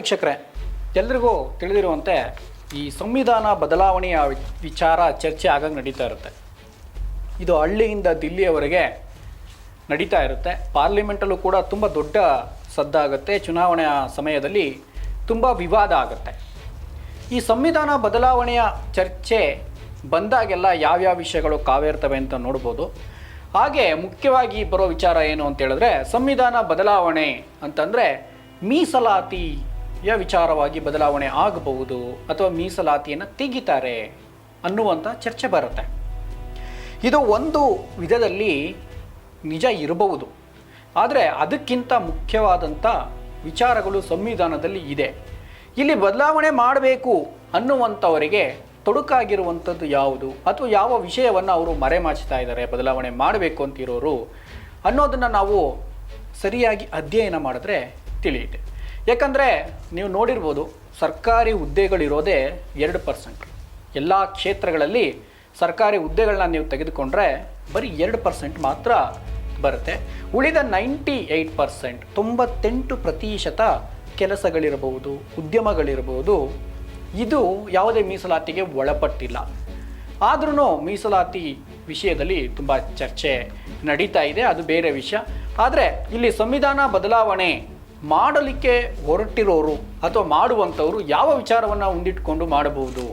ವೀಕ್ಷಕರೇ, ಎಲ್ರಿಗೂ ತಿಳಿದಿರುವಂತೆ ಈ ಸಂವಿಧಾನ ಬದಲಾವಣೆಯ ವಿಚಾರ ಚರ್ಚೆ ಆಗಾಗ ನಡೀತಾ ಇರುತ್ತೆ. ಇದು ಹಳ್ಳಿಯಿಂದ ದಿಲ್ಲಿಯವರೆಗೆ ನಡೀತಾ ಇರುತ್ತೆ. ಪಾರ್ಲಿಮೆಂಟಲ್ಲೂ ಕೂಡ ತುಂಬ ದೊಡ್ಡ ಸದ್ದಾಗುತ್ತೆ ಚುನಾವಣೆಯ ಸಮಯದಲ್ಲಿ ತುಂಬ ವಿವಾದ ಆಗುತ್ತೆ. ಈ ಸಂವಿಧಾನ ಬದಲಾವಣೆಯ ಚರ್ಚೆ ಬಂದಾಗೆಲ್ಲ ಯಾವ್ಯಾವ ವಿಷಯಗಳು ಕಾವೇರ್ತವೆ ಅಂತ ನೋಡ್ಬೋದು. ಹಾಗೆ ಮುಖ್ಯವಾಗಿ ಬರೋ ವಿಚಾರ ಏನು ಅಂತ ಹೇಳಿದ್ರೆ, ಸಂವಿಧಾನ ಬದಲಾವಣೆ ಅಂತಂದರೆ ಮೀಸಲಾತಿಯ ವಿಚಾರವಾಗಿ ಬದಲಾವಣೆ ಆಗಬಹುದು ಅಥವಾ ಮೀಸಲಾತಿಯನ್ನು ತೆಗಿತಾರೆ ಅನ್ನುವಂಥ ಚರ್ಚೆ ಬರುತ್ತೆ. ಇದು ಒಂದು ವಿಧದಲ್ಲಿ ನಿಜ ಇರಬಹುದು. ಆದರೆ ಅದಕ್ಕಿಂತ ಮುಖ್ಯವಾದಂಥ ವಿಚಾರಗಳು ಸಂವಿಧಾನದಲ್ಲಿ ಇದೆ. ಇಲ್ಲಿ ಬದಲಾವಣೆ ಮಾಡಬೇಕು ಅನ್ನುವಂಥವರಿಗೆ ತೊಡಕಾಗಿರುವಂಥದ್ದು ಯಾವುದು? ಅಥವಾ ಯಾವ ವಿಷಯವನ್ನು ಅವರು ಮರೆಮಾಚ್ತಾ ಇದ್ದಾರೆ? ಬದಲಾವಣೆ ಮಾಡಬೇಕು ಅಂತಿರೋರು ಅನ್ನೋದನ್ನು ನಾವು ಸರಿಯಾಗಿ ಅಧ್ಯಯನ ಮಾಡಿದ್ರೆ ತಿಳಿಯುತ್ತೆ. ಯಾಕಂದರೆ ನೀವು ನೋಡಿರ್ಬೋದು ಸರ್ಕಾರಿ ಹುದ್ದೆಗಳಿರೋದೇ ಎರಡು ಪರ್ಸೆಂಟ್. ಎಲ್ಲ ಕ್ಷೇತ್ರಗಳಲ್ಲಿ ಸರ್ಕಾರಿ ಹುದ್ದೆಗಳನ್ನ ನೀವು ತೆಗೆದುಕೊಂಡ್ರೆ ಬರೀ ಎರಡು ಪರ್ಸೆಂಟ್ ಮಾತ್ರ ಬರುತ್ತೆ. ಉಳಿದ ನೈಂಟಿ ಏಯ್ಟ್ ಪರ್ಸೆಂಟ್, ತೊಂಬತ್ತೆಂಟು ಪ್ರತಿಶತ ಕೆಲಸಗಳಿರಬಹುದು, ಉದ್ಯಮಗಳಿರಬಹುದು. ಇದು ಯಾವುದೇ ಮೀಸಲಾತಿಗೆ ಒಳಪಟ್ಟಿಲ್ಲ. ಆದ್ರೂ ಮೀಸಲಾತಿ ವಿಷಯದಲ್ಲಿ ತುಂಬ ಚರ್ಚೆ ನಡೀತಾ ಇದೆ, ಅದು ಬೇರೆ ವಿಷಯ. ಆದರೆ ಇಲ್ಲಿ ಸಂವಿಧಾನ ಬದಲಾವಣೆ ಮಾಡಲಿಕ್ಕೆ ಹೊರಟಿರೋರು ಅಥವಾ ಮಾಡುವಂಥವರು ಯಾವ ವಿಚಾರವನ್ನು ಮುಂದಿಟ್ಕೊಂಡು ಮಾಡಬಹುದು?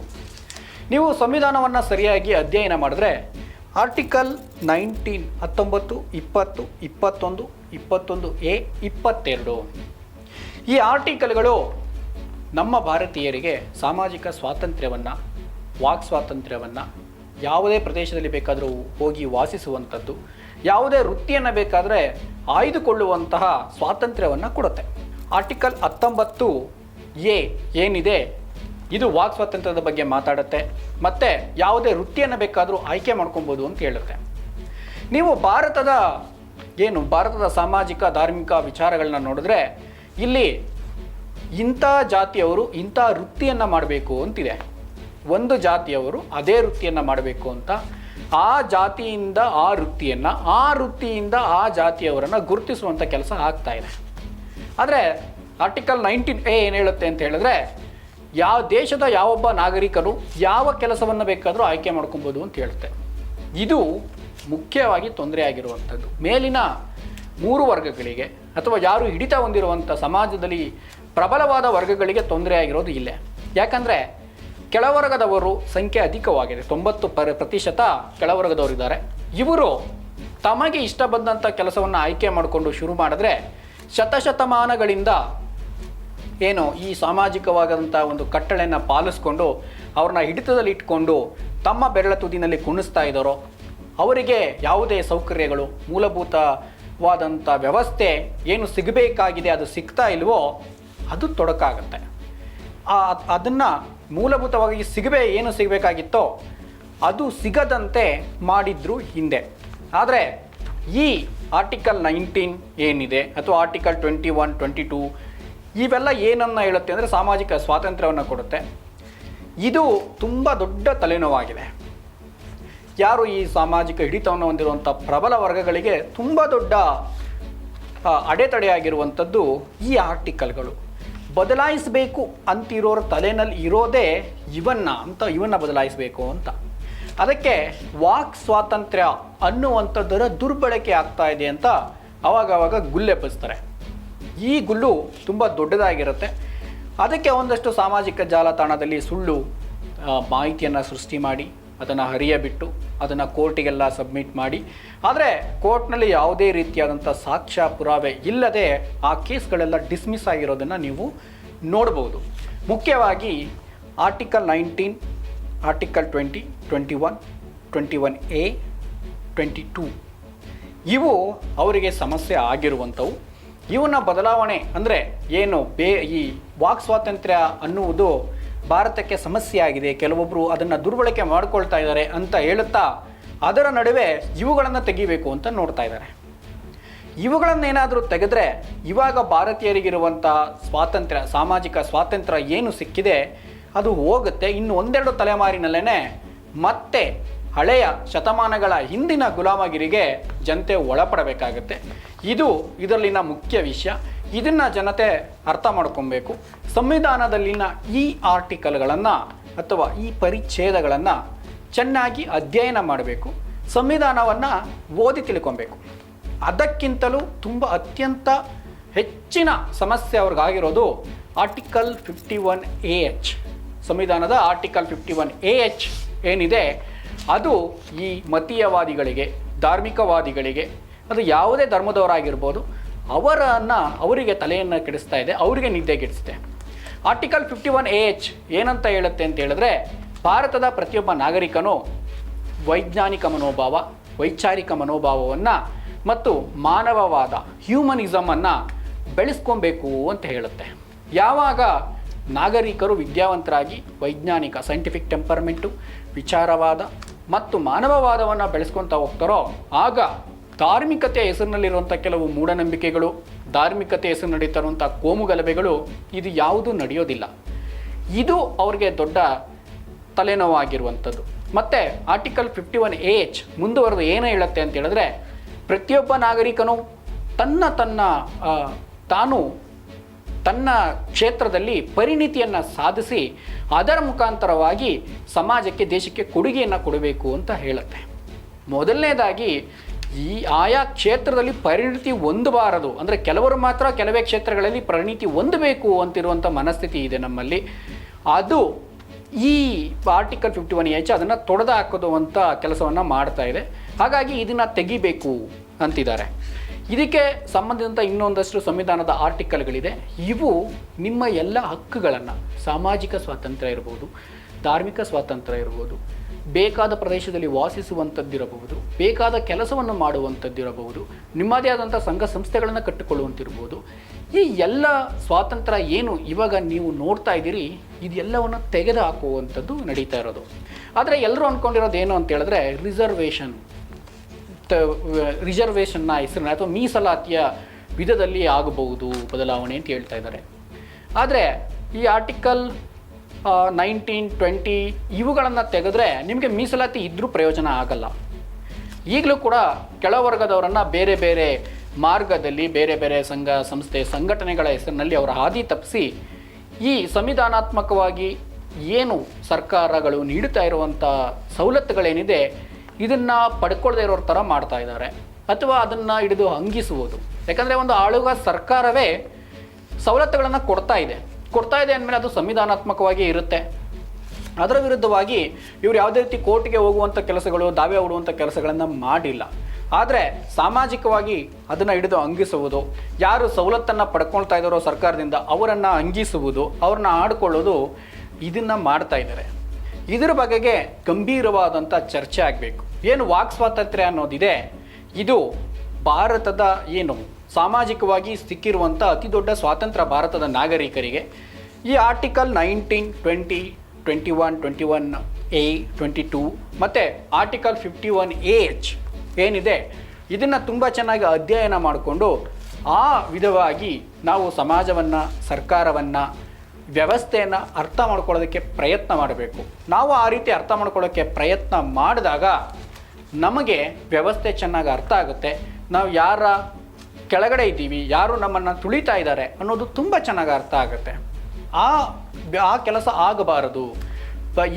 ನೀವು ಸಂವಿಧಾನವನ್ನು ಸರಿಯಾಗಿ ಅಧ್ಯಯನ ಮಾಡಿದ್ರೆ ಆರ್ಟಿಕಲ್ ನೈನ್ಟೀನ್ ಹತ್ತೊಂಬತ್ತು, ಇಪ್ಪತ್ತು, ಇಪ್ಪತ್ತೊಂದು ಇಪ್ಪತ್ತೊಂದು ಎ, ಇಪ್ಪತ್ತೆರಡು. ಈ ಆರ್ಟಿಕಲ್ಗಳು ನಮ್ಮ ಭಾರತೀಯರಿಗೆ ಸಾಮಾಜಿಕ ಸ್ವಾತಂತ್ರ್ಯವನ್ನು, ವಾಕ್ ಸ್ವಾತಂತ್ರ್ಯವನ್ನು, ಯಾವುದೇ ಪ್ರದೇಶದಲ್ಲಿ ಬೇಕಾದರೂ ಹೋಗಿ ವಾಸಿಸುವಂಥದ್ದು, ಯಾವುದೇ ವೃತ್ತಿಯನ್ನು ಬೇಕಾದರೆ ಆಯ್ದುಕೊಳ್ಳುವಂತಹ ಸ್ವಾತಂತ್ರ್ಯವನ್ನು ಕೊಡುತ್ತೆ. ಆರ್ಟಿಕಲ್ ಹತ್ತೊಂಬತ್ತು ಎ ಏನಿದೆ? ಇದು ವಾಕ್ ಸ್ವಾತಂತ್ರ್ಯದ ಬಗ್ಗೆ ಮಾತಾಡುತ್ತೆ. ಮತ್ತು ಯಾವುದೇ ವೃತ್ತಿಯನ್ನು ಬೇಕಾದರೂ ಆಯ್ಕೆ ಮಾಡ್ಕೊಬೋದು ಅಂತ ಹೇಳುತ್ತೆ. ನೀವು ಭಾರತದ ಏನು, ಭಾರತದ ಸಾಮಾಜಿಕ, ಧಾರ್ಮಿಕ ವಿಚಾರಗಳನ್ನ ನೋಡಿದ್ರೆ ಇಲ್ಲಿ ಇಂಥ ಜಾತಿಯವರು ಇಂಥ ವೃತ್ತಿಯನ್ನು ಮಾಡಬೇಕು ಅಂತಿದೆ. ಒಂದು ಜಾತಿಯವರು ಅದೇ ವೃತ್ತಿಯನ್ನು ಮಾಡಬೇಕು ಅಂತ ಆ ಜಾತಿಯಿಂದ ಆ ವೃತ್ತಿಯನ್ನು, ಆ ವೃತ್ತಿಯಿಂದ ಆ ಜಾತಿಯವರನ್ನು ಗುರುತಿಸುವಂಥ ಕೆಲಸ ಆಗ್ತಾ ಇದೆ. ಆದರೆ ಆರ್ಟಿಕಲ್ ನೈನ್ಟೀನ್ ಎ ಏನು ಹೇಳುತ್ತೆ ಅಂತ ಹೇಳಿದ್ರೆ, ಯಾವ ದೇಶದ ಯಾವೊಬ್ಬ ನಾಗರಿಕರು ಯಾವ ಕೆಲಸವನ್ನು ಬೇಕಾದರೂ ಆಯ್ಕೆ ಮಾಡ್ಕೊಬೋದು ಅಂತ ಹೇಳುತ್ತೆ. ಇದು ಮುಖ್ಯವಾಗಿ ತೊಂದರೆ ಆಗಿರುವಂಥದ್ದು ಮೇಲಿನ ಮೂರು ವರ್ಗಗಳಿಗೆ ಅಥವಾ ಯಾರು ಹಿಡಿತ ಹೊಂದಿರುವಂಥ ಸಮಾಜದಲ್ಲಿ ಪ್ರಬಲವಾದ ವರ್ಗಗಳಿಗೆ ತೊಂದರೆ ಆಗಿರೋದು ಇಲ್ಲೇ. ಯಾಕಂದರೆ ಕೆಳವರ್ಗದವರು ಸಂಖ್ಯೆ ಅಧಿಕವಾಗಿದೆ. ತೊಂಬತ್ತು ಪರ ಪ್ರತಿಶತ ಕೆಳವರ್ಗದವರಿದ್ದಾರೆ ಇವರು ತಮಗೆ ಇಷ್ಟ ಬಂದಂಥ ಕೆಲಸವನ್ನು ಆಯ್ಕೆ ಮಾಡಿಕೊಂಡು ಶುರು ಮಾಡಿದ್ರೆ ಶತಶತಮಾನಗಳಿಂದ ಏನು ಈ ಸಾಮಾಜಿಕವಾದಂಥ ಒಂದು ಕಟ್ಟಳೆಯನ್ನು ಪಾಲಿಸ್ಕೊಂಡು ಅವ್ರನ್ನ ಹಿಡಿತದಲ್ಲಿ ಇಟ್ಕೊಂಡು ತಮ್ಮ ಬೆರಳ ತುದಿನಲ್ಲಿ ಕುಣಿಸ್ತಾ ಇದ್ದಾರೋ, ಅವರಿಗೆ ಯಾವುದೇ ಸೌಕರ್ಯಗಳು ಮೂಲಭೂತವಾದಂಥ ವ್ಯವಸ್ಥೆ ಏನು ಸಿಗಬೇಕಾಗಿದೆ, ಅದು ಸಿಗ್ತಾ ಇಲ್ವೋ, ಅದು ತೊಡಕಾಗುತ್ತೆ. ಅದನ್ನು ಮೂಲಭೂತವಾಗಿ ಸಿಗಬೇ ಏನು ಸಿಗಬೇಕಾಗಿತ್ತೋ ಅದು ಸಿಗದಂತೆ ಮಾಡಿದ್ರು ಹಿಂದೆ. ಆದರೆ ಈ ಆರ್ಟಿಕಲ್ ನೈನ್ಟೀನ್ ಏನಿದೆ ಅಥವಾ article twenty one twenty two ಇವೆಲ್ಲ ಏನನ್ನ ಹೇಳುತ್ತೆ ಅಂದರೆ ಸಾಮಾಜಿಕ ಸ್ವಾತಂತ್ರ್ಯವನ್ನು ಕೊಡುತ್ತೆ. ಇದು ತುಂಬ ದೊಡ್ಡ ತಲೆನೋವಾಗಿದೆ. ಯಾರು ಈ ಸಾಮಾಜಿಕ ಹಿಡಿತವನ್ನು ಹೊಂದಿರುವಂಥ ಪ್ರಬಲ ವರ್ಗಗಳಿಗೆ ತುಂಬ ದೊಡ್ಡ ಅಡೆತಡೆಯಾಗಿರುವಂಥದ್ದು ಈ ಆರ್ಟಿಕಲ್ಗಳು ಬದಲಾಯಿಸಬೇಕು ಅಂತಿರೋರ ತಲೆನಲ್ಲಿ ಇರೋದೇ ಇವನ್ನ ಅಂತ ಇವನ್ನ ಬದಲಾಯಿಸಬೇಕು ಅಂತ. ಅದಕ್ಕೆ ವಾಕ್ ಸ್ವಾತಂತ್ರ್ಯ ಅನ್ನುವಂಥದ್ದರ ದುರ್ಬಳಕೆ ಆಗ್ತಾ ಇದೆ ಅಂತ ಅವಾಗವಾಗ ಗುಲ್ಲೆಬ್ಬಿಸ್ತಾರೆ ಈ ಗುಲ್ಲು ತುಂಬ ದೊಡ್ಡದಾಗಿರುತ್ತೆ. ಅದಕ್ಕೆ ಒಂದಷ್ಟು ಸಾಮಾಜಿಕ ಜಾಲತಾಣದಲ್ಲಿ ಸುಳ್ಳು ಮಾಹಿತಿಯನ್ನು ಸೃಷ್ಟಿ ಮಾಡಿ ಅದನ್ನು ಹರಿಯಬಿಟ್ಟು ಅದನ್ನು ಕೋರ್ಟಿಗೆಲ್ಲ ಸಬ್ಮಿಟ್ ಮಾಡಿ. ಆದರೆ ಕೋರ್ಟ್ನಲ್ಲಿ ಯಾವುದೇ ರೀತಿಯಾದಂಥ ಸಾಕ್ಷ್ಯ ಪುರಾವೆ ಇಲ್ಲದೆ ಆ ಕೇಸ್ಗಳೆಲ್ಲ ಡಿಸ್ಮಿಸ್ ಆಗಿರೋದನ್ನು ನೀವು ನೋಡ್ಬೋದು. ಮುಖ್ಯವಾಗಿ article nineteen, article twenty twenty one twenty one A, twenty two. ಇವು ಅವರಿಗೆ ಸಮಸ್ಯೆ ಆಗಿರುವಂಥವು. ಇವನ್ನ ಬದಲಾವಣೆ ಅಂದರೆ ಏನು ಬೇ ಈ ವಾಕ್ ಸ್ವಾತಂತ್ರ್ಯ ಅನ್ನುವುದು ಭಾರತಕ್ಕೆ ಸಮಸ್ಯೆ ಆಗಿದೆ ಕೆಲವೊಬ್ಬರು ಅದನ್ನು ದುರ್ಬಳಕೆ ಮಾಡ್ಕೊಳ್ತಾ ಇದ್ದಾರೆ ಅಂತ ಹೇಳುತ್ತಾ ಅದರ ನಡುವೆ ಇವುಗಳನ್ನು ತೆಗಿಬೇಕು ಅಂತ ನೋಡ್ತಾ ಇದ್ದಾರೆ. ಇವುಗಳನ್ನೇನಾದರೂ ತೆಗೆದ್ರೆ ಇವಾಗ ಭಾರತೀಯರಿಗಿರುವಂಥ ಸ್ವಾತಂತ್ರ್ಯ, ಸಾಮಾಜಿಕ ಸ್ವಾತಂತ್ರ್ಯ ಏನು ಸಿಕ್ಕಿದೆ, ಅದು ಹೋಗುತ್ತೆ ಇನ್ನು ಒಂದೆರಡು ತಲೆಮಾರಿನಲ್ಲೇ ಮತ್ತೆ ಹಳೆಯ ಶತಮಾನಗಳ ಹಿಂದಿನ ಗುಲಾಮಗಿರಿಗೆ ಜನತೆ ಒಳಪಡಬೇಕಾಗತ್ತೆ. ಇದು ಇದರಲ್ಲಿನ ಮುಖ್ಯ ವಿಷಯ. ಇದನ್ನು ಜನತೆ ಅರ್ಥ ಮಾಡ್ಕೊಬೇಕು. ಸಂವಿಧಾನದಲ್ಲಿನ ಈ ಆರ್ಟಿಕಲ್ಗಳನ್ನು ಅಥವಾ ಈ ಪರಿಚ್ಛೇದಗಳನ್ನು ಚೆನ್ನಾಗಿ ಅಧ್ಯಯನ ಮಾಡಬೇಕು, ಸಂವಿಧಾನವನ್ನು ಓದಿ ತಿಳ್ಕೊಬೇಕು. ಅದಕ್ಕಿಂತಲೂ ತುಂಬ ಅತ್ಯಂತ ಹೆಚ್ಚಿನ ಸಮಸ್ಯೆ ಅವ್ರಿಗಾಗಿರೋದು article fifty one A H, ಸಂವಿಧಾನದ article fifty one A H ಏನಿದೆ, ಅದು ಈ ಮತೀಯವಾದಿಗಳಿಗೆ, ಧಾರ್ಮಿಕವಾದಿಗಳಿಗೆ, ಅದು ಯಾವುದೇ ಧರ್ಮದವರಾಗಿರ್ಬೋದು, ಅವರನ್ನು ಅವರಿಗೆ ತಲೆಯನ್ನು ಕೆಡಿಸ್ತಾ ಇದೆ, ಅವರಿಗೆ ನಿದ್ದೆಗೆಡಿಸುತ್ತೆ article fifty one A H ಏನಂತ ಹೇಳುತ್ತೆ ಅಂತ ಹೇಳಿದ್ರೆ, ಭಾರತದ ಪ್ರತಿಯೊಬ್ಬ ನಾಗರಿಕನು ವೈಜ್ಞಾನಿಕ ಮನೋಭಾವ, ವೈಚಾರಿಕ ಮನೋಭಾವವನ್ನು ಮತ್ತು ಮಾನವವಾದ ಹ್ಯೂಮನಿಸಮನ್ನು ಬೆಳೆಸ್ಕೊಬೇಕು ಅಂತ ಹೇಳುತ್ತೆ. ಯಾವಾಗ ನಾಗರಿಕರು ವಿದ್ಯಾವಂತರಾಗಿ ವೈಜ್ಞಾನಿಕ ಸೈಂಟಿಫಿಕ್ ಟೆಂಪರ್ಮೆಂಟು ವಿಚಾರವಾದ ಮತ್ತು ಮಾನವವಾದವನ್ನು ಬೆಳೆಸ್ಕೊತಾ ಹೋಗ್ತಾರೋ, ಆಗ ಧಾರ್ಮಿಕತೆಯ ಹೆಸರಿನಲ್ಲಿರುವಂಥ ಕೆಲವು ಮೂಢನಂಬಿಕೆಗಳು ಧಾರ್ಮಿಕತೆ ಹೆಸರು ನಡೀತಿರುವಂಥ ಕೋಮುಗಲಭೆಗಳು ಇದು ಯಾವುದೂ ನಡೆಯೋದಿಲ್ಲ. ಇದು ಅವ್ರಿಗೆ ದೊಡ್ಡ ತಲೆನೋವಾಗಿರುವಂಥದ್ದು. ಮತ್ತು article fifty one A H ಮುಂದುವರೆದು ಏನು ಹೇಳುತ್ತೆ ಅಂತ ಹೇಳಿದ್ರೆ, ಪ್ರತಿಯೊಬ್ಬ ನಾಗರಿಕನು ತನ್ನ ತನ್ನ ತಾನು ತನ್ನ ಕ್ಷೇತ್ರದಲ್ಲಿ ಪರಿಣಿತಿಯನ್ನು ಸಾಧಿಸಿ ಅದರ ಮುಖಾಂತರವಾಗಿ ಸಮಾಜಕ್ಕೆ ದೇಶಕ್ಕೆ ಕೊಡುಗೆಯನ್ನು ಕೊಡಬೇಕು ಅಂತ ಹೇಳುತ್ತೆ. ಮೊದಲನೇದಾಗಿ ಈ ಆಯಾ ಕ್ಷೇತ್ರದಲ್ಲಿ ಪರಿಣಿತಿ ಹೊಂದಬಾರದು. ಅಂದರೆ ಕೆಲವರು ಮಾತ್ರ ಕೆಲವೇ ಕ್ಷೇತ್ರಗಳಲ್ಲಿ ಪರಿಣಿತಿ ಹೊಂದಬೇಕು ಅಂತಿರುವಂಥ ಮನಸ್ಥಿತಿ ಇದೆ ನಮ್ಮಲ್ಲಿ. ಅದು ಈ ಆರ್ಟಿಕಲ್ ಫಿಫ್ಟಿ ಒನ್ ಎಚ್ ಅದನ್ನು ತೊಡೆದು ಹಾಕೋದು ಅಂತ ಕೆಲಸವನ್ನು ಮಾಡ್ತಾ ಇದೆ. ಹಾಗಾಗಿ ಇದನ್ನು ತೆಗಿಬೇಕು ಅಂತಿದ್ದಾರೆ. ಇದಕ್ಕೆ ಸಂಬಂಧಿಸಿದಂಥ ಇನ್ನೊಂದಷ್ಟು ಸಂವಿಧಾನದ ಆರ್ಟಿಕಲ್ಗಳಿದೆ. ಇವು ನಿಮ್ಮ ಎಲ್ಲ ಹಕ್ಕುಗಳನ್ನು, ಸಾಮಾಜಿಕ ಸ್ವಾತಂತ್ರ್ಯ ಇರ್ಬೋದು ಧಾರ್ಮಿಕ ಸ್ವಾತಂತ್ರ್ಯ ಇರ್ಬೋದು, ಬೇಕಾದ ಪ್ರದೇಶದಲ್ಲಿ ವಾಸಿಸುವಂಥದ್ದಿರಬಹುದು, ಬೇಕಾದ ಕೆಲಸವನ್ನು ಮಾಡುವಂಥದ್ದಿರಬಹುದು, ನಿಮ್ಮದೇ ಆದಂಥ ಸಂಘ ಸಂಸ್ಥೆಗಳನ್ನು ಕಟ್ಟಿಕೊಳ್ಳುವಂತಿರ್ಬೋದು. ಈ ಎಲ್ಲ ಸ್ವಾತಂತ್ರ್ಯ ಏನು ಇವಾಗ ನೀವು ನೋಡ್ತಾ ಇದ್ದೀರಿ, ಇದೆಲ್ಲವನ್ನು ತೆಗೆದು ಹಾಕುವಂಥದ್ದು ನಡೀತಾ ಇರೋದು. ಆದರೆ ಎಲ್ಲರೂ ಅಂದ್ಕೊಂಡಿರೋದು ಏನು ಅಂತ ಹೇಳಿದ್ರೆ, ರಿಸರ್ವೇಷನ್ ರಿಸರ್ವೇಷನ್ನ ಹೆಸರನ್ನ ಅಥವಾ ಮೀಸಲಾತಿಯ ವಿಧದಲ್ಲಿ ಆಗಬಹುದು ಬದಲಾವಣೆ ಅಂತ ಹೇಳ್ತಾ ಇದ್ದಾರೆ. ಆದರೆ ಈ ಆರ್ಟಿಕಲ್ ನೈನ್ಟೀನ್ ಟ್ವೆಂಟಿ ಇವುಗಳನ್ನು ತೆಗೆದ್ರೆ ನಿಮಗೆ ಮೀಸಲಾತಿ ಇದ್ದರೂ ಪ್ರಯೋಜನ ಆಗಲ್ಲ. ಈಗಲೂ ಕೂಡ ಕೆಳವರ್ಗದವರನ್ನು ಬೇರೆ ಬೇರೆ ಮಾರ್ಗದಲ್ಲಿ, ಬೇರೆ ಬೇರೆ ಸಂಘ, ಸಂಸ್ಥೆ, ಸಂಘಟನೆಗಳ ಹೆಸರಿನಲ್ಲಿ ಅವರ ಹಾದಿ ತಪ್ಪಿಸಿ ಈ ಸಂವಿಧಾನಾತ್ಮಕವಾಗಿ ಏನು ಸರ್ಕಾರಗಳು ನೀಡುತ್ತಾ ಇರುವಂಥ ಸವಲತ್ತುಗಳೇನಿದೆ, ಇದನ್ನು ಪಡ್ಕೊಳ್ಳದೆ ಇರೋರ ಥರ ಮಾಡ್ತಾ ಇದ್ದಾರೆ. ಅಥವಾ ಅದನ್ನು ಹಿಡಿದು ಹಂಗಿಸುವುದು. ಯಾಕಂದರೆ ಒಂದು ಆಳುವ ಸರ್ಕಾರವೇ ಸವಲತ್ತುಗಳನ್ನು ಕೊಡ್ತಾ ಇದೆ. ಕೊಡ್ತಾ ಇದೆ ಅಂದಮೇಲೆ ಅದು ಸಂವಿಧಾನಾತ್ಮಕವಾಗಿ ಇರುತ್ತೆ. ಅದರ ವಿರುದ್ಧವಾಗಿ ಇವರು ಯಾವುದೇ ರೀತಿ ಕೋರ್ಟ್ಗೆ ಹೋಗುವಂಥ ಕೆಲಸಗಳು, ದಾವೆ ಹೂಡುವಂಥ ಕೆಲಸಗಳನ್ನು ಮಾಡಿಲ್ಲ. ಆದರೆ ಸಾಮಾಜಿಕವಾಗಿ ಅದನ್ನು ಹಿಡಿದು ಅಂಗಿಸುವುದು, ಯಾರು ಸವಲತ್ತನ್ನು ಪಡ್ಕೊಳ್ತಾ ಇದ್ದಾರೋ ಸರ್ಕಾರದಿಂದ ಅವರನ್ನು ಅಂಗಿಸುವುದು, ಅವ್ರನ್ನ ಆಡ್ಕೊಳ್ಳೋದು ಇದನ್ನು ಮಾಡ್ತಾ ಇದ್ದಾರೆ. ಇದರ ಬಗೆಗೆ ಗಂಭೀರವಾದಂಥ ಚರ್ಚೆ ಆಗಬೇಕು. ಏನು ವಾಕ್ ಸ್ವಾತಂತ್ರ್ಯ ಅನ್ನೋದಿದೆ, ಇದು ಭಾರತದ ಏನು ಸಾಮಾಜಿಕವಾಗಿ ಸಿಕ್ಕಿರುವಂಥ ಅತಿ ದೊಡ್ಡ ಸ್ವಾತಂತ್ರ್ಯ ಭಾರತದ ನಾಗರಿಕರಿಗೆ ಈ article nineteen twenty twenty one twenty one A twenty two ಮತ್ತು article fifty one A H ಏನಿದೆ, ಇದನ್ನು ತುಂಬ ಚೆನ್ನಾಗಿ ಅಧ್ಯಯನ ಮಾಡಿಕೊಂಡು ಆ ವಿಧವಾಗಿ ನಾವು ಸಮಾಜವನ್ನು, ಸರ್ಕಾರವನ್ನು, ವ್ಯವಸ್ಥೆಯನ್ನು ಅರ್ಥ ಮಾಡ್ಕೊಳ್ಳೋದಕ್ಕೆ ಪ್ರಯತ್ನ ಮಾಡಬೇಕು. ನಾವು ಆ ರೀತಿ ಅರ್ಥ ಮಾಡ್ಕೊಳ್ಳೋಕ್ಕೆ ಪ್ರಯತ್ನ ಮಾಡಿದಾಗ ನಮಗೆ ವ್ಯವಸ್ಥೆ ಚೆನ್ನಾಗಿ ಅರ್ಥ ಆಗುತ್ತೆ. ನಾವು ಯಾರ ಕೆಳಗಡೆ ಇದ್ದೀವಿ, ಯಾರು ನಮ್ಮನ್ನು ತುಳಿತಾ ಇದ್ದಾರೆ ಅನ್ನೋದು ತುಂಬ ಚೆನ್ನಾಗಿ ಅರ್ಥ ಆಗುತ್ತೆ. ಆ ಆ ಕೆಲಸ ಆಗಬಾರದು.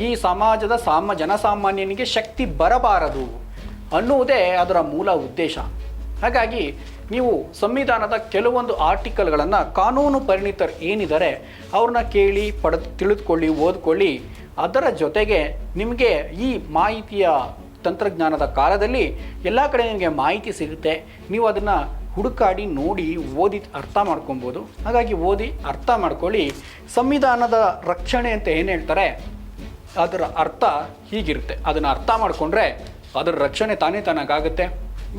ಈ ಸಮಾಜದ ಸಾಮ ಜನಸಾಮಾನ್ಯನಿಗೆ ಶಕ್ತಿ ಬರಬಾರದು ಅನ್ನುವುದೇ ಅದರ ಮೂಲ ಉದ್ದೇಶ. ಹಾಗಾಗಿ ನೀವು ಸಂವಿಧಾನದ ಕೆಲವೊಂದು ಆರ್ಟಿಕಲ್ಗಳನ್ನು ಕಾನೂನು ಪರಿಣಿತರು ಏನಿದ್ದಾರೆ ಅವ್ರನ್ನ ಕೇಳಿ ಪಡೆದು ತಿಳಿದುಕೊಳ್ಳಿ, ಓದ್ಕೊಳ್ಳಿ. ಅದರ ಜೊತೆಗೆ ನಿಮಗೆ ಈ ಮಾಹಿತಿಯ ತಂತ್ರಜ್ಞಾನದ ಕಾಲದಲ್ಲಿ ಎಲ್ಲ ಕಡೆ ನಿಮಗೆ ಮಾಹಿತಿ ಸಿಗುತ್ತೆ. ನೀವು ಅದನ್ನು ಹುಡುಕಾಡಿ ನೋಡಿ ಓದಿ ಅರ್ಥ ಮಾಡ್ಕೊಬೋದು. ಹಾಗಾಗಿ ಓದಿ ಅರ್ಥ ಮಾಡ್ಕೊಳ್ಳಿ. ಸಂವಿಧಾನದ ರಕ್ಷಣೆ ಅಂತ ಏನು ಹೇಳ್ತಾರೆ? ಅದರ ಅರ್ಥ ಹೀಗಿರುತ್ತೆ. ಅದನ್ನು ಅರ್ಥ ಮಾಡಿಕೊಂಡ್ರೆ ಅದರ ರಕ್ಷಣೆ ತಾನೇ ತಾನಾಗುತ್ತೆ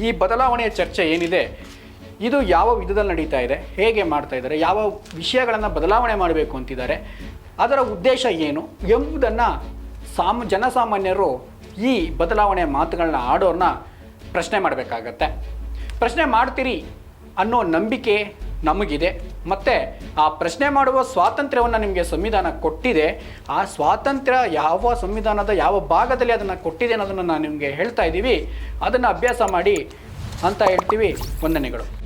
ಈ ಬದಲಾವಣೆಯ ಚರ್ಚೆ ಏನಿದೆ? ಇದು ಯಾವ ವಿಧದಲ್ಲಿ ನಡೀತಾ ಇದೆ? ಹೇಗೆ ಮಾಡ್ತಾ ಇದ್ದಾರೆ? ಯಾವ ವಿಷಯಗಳನ್ನು ಬದಲಾವಣೆ ಮಾಡಬೇಕು ಅಂತಿದ್ದಾರೆ? ಅದರ ಉದ್ದೇಶ ಏನು? ಎಂಬುದನ್ನು ಸಾಮ, ಜನಸಾಮಾನ್ಯರು ಈ ಬದಲಾವಣೆಯ ಮಾತುಗಳನ್ನ ಆಡೋರನ್ನ ಪ್ರಶ್ನೆ ಮಾಡಬೇಕಾಗತ್ತೆ. ಪ್ರಶ್ನೆ ಮಾಡ್ತೀರಿ ಅನ್ನೋ ನಂಬಿಕೆ ನಮಗಿದೆ. ಮತ್ತು ಆ ಪ್ರಶ್ನೆ ಮಾಡುವ ಸ್ವಾತಂತ್ರ್ಯವನ್ನು ನಿಮಗೆ ಸಂವಿಧಾನ ಕೊಟ್ಟಿದೆ. ಆ ಸ್ವಾತಂತ್ರ್ಯ ಯಾವ ಸಂವಿಧಾನದ ಯಾವ ಭಾಗದಲ್ಲಿ ಅದನ್ನು ಕೊಟ್ಟಿದೆ ಅನ್ನೋದನ್ನು ನಾನು ನಿಮಗೆ ಹೇಳ್ತಾ ಇದ್ದೀವಿ ಅದನ್ನು ಅಭ್ಯಾಸ ಮಾಡಿ ಅಂತ ಹೇಳ್ತೀವಿ. ವಂದನೆಗಳು.